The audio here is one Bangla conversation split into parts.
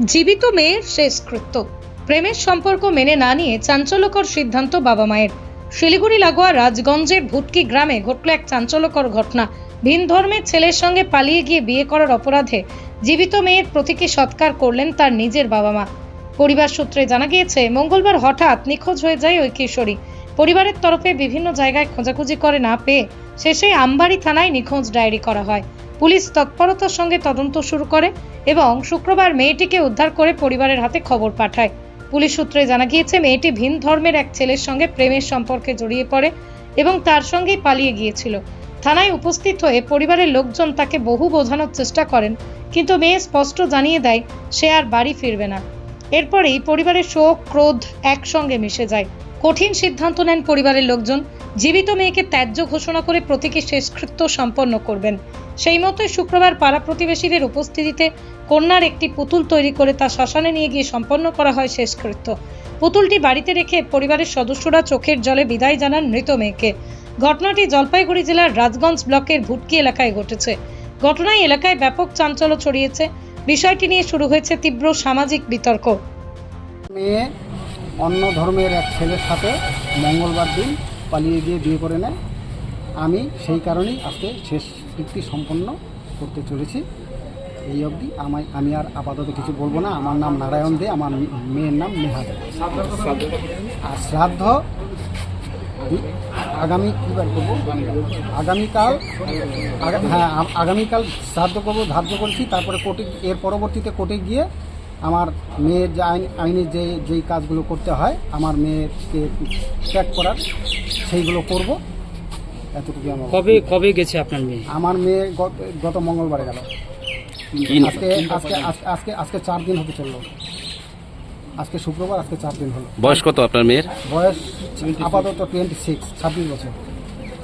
জীবিত মেয়ের শেষকৃত্য। প্রেমের সম্পর্ক মেনে না নিয়ে চাঞ্চল্যকর সিদ্ধান্ত বাবা মায়ের। শিলিগুড়ি লাগোয়া রাজগঞ্জের ভুটকি গ্রামে ঘটল এক চাঞ্চল্যকর ঘটনা। ভিন ধর্মের ছেলের সঙ্গে পালিয়ে গিয়ে বিয়ে করার অপরাধে জীবিত মেয়ের প্রতীকী সৎকার করলেন তার নিজের বাবা মা। পরিবার সূত্রে জানা গিয়েছে, মঙ্গলবার হঠাৎ নিখোঁজ হয়ে যায় ওই কিশোরী। পরিবারের তরফে বিভিন্ন জায়গায় খোঁজাখুঁজি করে না পেয়ে শেষে আমবাড়ি থানায় নিখোঁজ ডায়েরি করা হয়। পুলিশ তৎপরতার সঙ্গে তদন্ত শুরু করে এবং শুক্রবার মেয়েটিকে উদ্ধার করে পরিবারের হাতে খবর পাঠায়। পুলিশ সূত্রে জানা গিয়েছে, মেয়েটি ভিন ধর্মের এক ছেলের সঙ্গে প্রেমের সম্পর্কে জড়িয়ে পড়ে এবং তার সঙ্গেই পালিয়ে গিয়েছিল। থানায় উপস্থিত হয়ে পরিবারের লোকজন তাকে বহু বোঝানোর চেষ্টা করেন, কিন্তু মেয়ে স্পষ্ট জানিয়ে দেয়, সে আর বাড়ি ফিরবে না। এরপরেই পরিবারের শোক, ক্রোধ একসঙ্গে মিশে যায়। কঠিন সিদ্ধান্ত নেন পরিবারের লোকজন। জীবিত মেয়েকে ত্যায্য ঘোষণা করে প্রতীকী শেষকৃত্য সম্পন্ন করবেন। সেই মতোই শুক্রবার পাড়া প্রতিবেশীদের উপস্থিতিতে কন্যার একটি পুতুল তৈরি করে তা শ্মশানে নিয়ে গিয়ে সম্পন্ন করা হয় শেষকৃত্য। পুতুলটি বাড়িতে রেখে পরিবারের সদস্যরা চোখের জলে বিদায় জানান মৃত মেয়েকে। ঘটনাটি জলপাইগুড়ি জেলার রাজগঞ্জ ব্লকের ভুটকি এলাকায় ঘটেছে। ঘটনায় এলাকায় ব্যাপক চাঞ্চল্য ছড়িয়েছে। বিষয়টি নিয়ে শুরু হয়েছে তীব্র সামাজিক বিতর্ক। মেয়ে অন্য ধর্মের এক ছেলের সাথে মঙ্গলবার দিন পালিয়ে গিয়ে বিয়ে করে নেয়। আমি সেই কারণেই আজকে শেষ কৃতি সম্পন্ন করতে চলেছি। এই অবধি আমায় আমি আর আপাতত কিছু বলব না। আমার নাম নারায়ণ দে, আমার মেয়ের নাম নেহা দে। আর শ্রাদ্ধ আগামী কী বার করব? আগামীকাল আগা- হ্যাঁ আগামীকাল শ্রাদ্ধ করব, ধার্য করছি। তারপরে কোর্টে এর পরবর্তীতে কোর্টে গিয়ে আমার মেয়ের যে আইন আইনে যে যেই কাজগুলো করতে হয় আমার মেয়েকে ত্যাগ করার সেইগুলো করব। এতটুকু আমার কবে কবে গেছে আপনার মেয়ে? আমার মেয়ে গত গত মঙ্গলবারে গেল। আজকে আজকে আজকে- আজকে আজকে চার দিন হতে চলল। আজকে শুক্রবার আজকে চার দিন হলো। বয়স কত আপনার মেয়ের? বয়স আপাতত টোয়েন্টি সিক্স ছাব্বিশ বছর।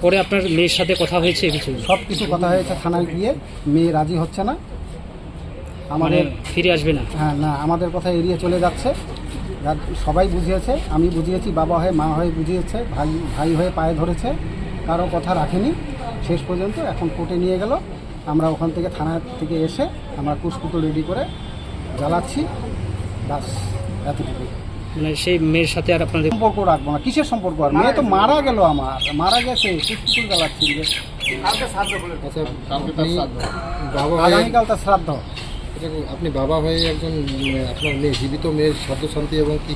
পরে আপনার মেয়ের সাথে কথা হয়েছে কিছু? সব কিছু কথা হয়েছে থানায় গিয়ে মেয়ে রাজি হচ্ছে না। আমাদের ফিরে আসবে না। হ্যাঁ না আমাদের কথা এড়িয়ে চলে যাচ্ছে। সবাই বুঝিয়েছে আমি বুঝিয়েছি বাবা হয়ে মা হয়ে বুঝিয়েছে ভাই ভাই হয়ে পায়ে ধরেছে কারও কথা রাখেনি। শেষ পর্যন্ত এখন কোর্টে নিয়ে গেল। আমরা ওখান থেকে থানা থেকে এসে আমরা কুসকুটো রেডি করে জ্বালাচ্ছি। বাস এতটুকু মানে সেই মেয়ের সাথে আর আপনাদের সম্পর্ক রাখব না কিসের সম্পর্ক? আর মেয়ে তো মারা গেল আমার মারা গেছে কুসকুটো জ্বালাচ্ছি। আচ্ছা আগামীকাল তার শ্রাদ্ধ। আপনি বাবা হয়ে একজন আপনার মেয়ে, জীবিত মেয়ের সাধ্য এবং কি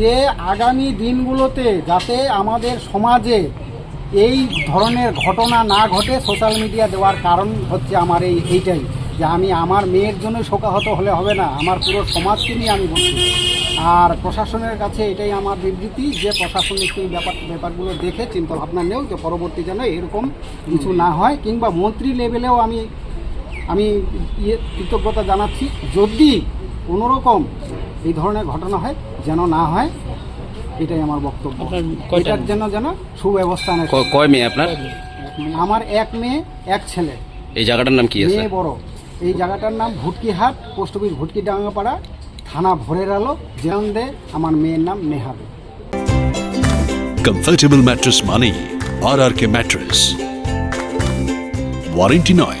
যে আগামী দিনগুলোতে যাতে আমাদের সমাজে এই ধরনের ঘটনা না ঘটে সোশ্যাল মিডিয়া দেওয়ার কারণ হচ্ছে আমার এই এইটাই, যে আমি আমার মেয়ের জন্য শোকাহত হলে হবে না, আমার পুরো সমাজকে নিয়ে আমি বলছি। আর প্রশাসনের কাছে এটাই আমার বিবৃতি, যে প্রশাসনিক এই ব্যাপার, ব্যাপারগুলো দেখে চিন্তা ভাবনা নেও যে পরবর্তী যেন এরকম কিছু না হয়, কিংবা মন্ত্রী লেভেলেও আমি আমি ইয়ে কৃতজ্ঞতা জানাচ্ছি যদি কোনোরকম এই ধরনের ঘটনা হয় যেন না হয় এটাই আমার বক্তব্য। এটার জন্য যেন সুব্যবস্থা নেয় কয় মেয়ে আপনার? আমার এক মেয়ে এক ছেলে। এই জায়গাটার নাম কি আছে? মেয়ে বড়। এই জায়গাটার নাম ভুটকিহাট পোস্ট অফিস ভুটকি ডাঙ্গাপাড়া থানা ভোরের আলো জেরন্দে আমার মেয়ের নাম নেহাবে কমফর্টেবল ম্যাট্রেস মানেই R R K mattress warranty নয়।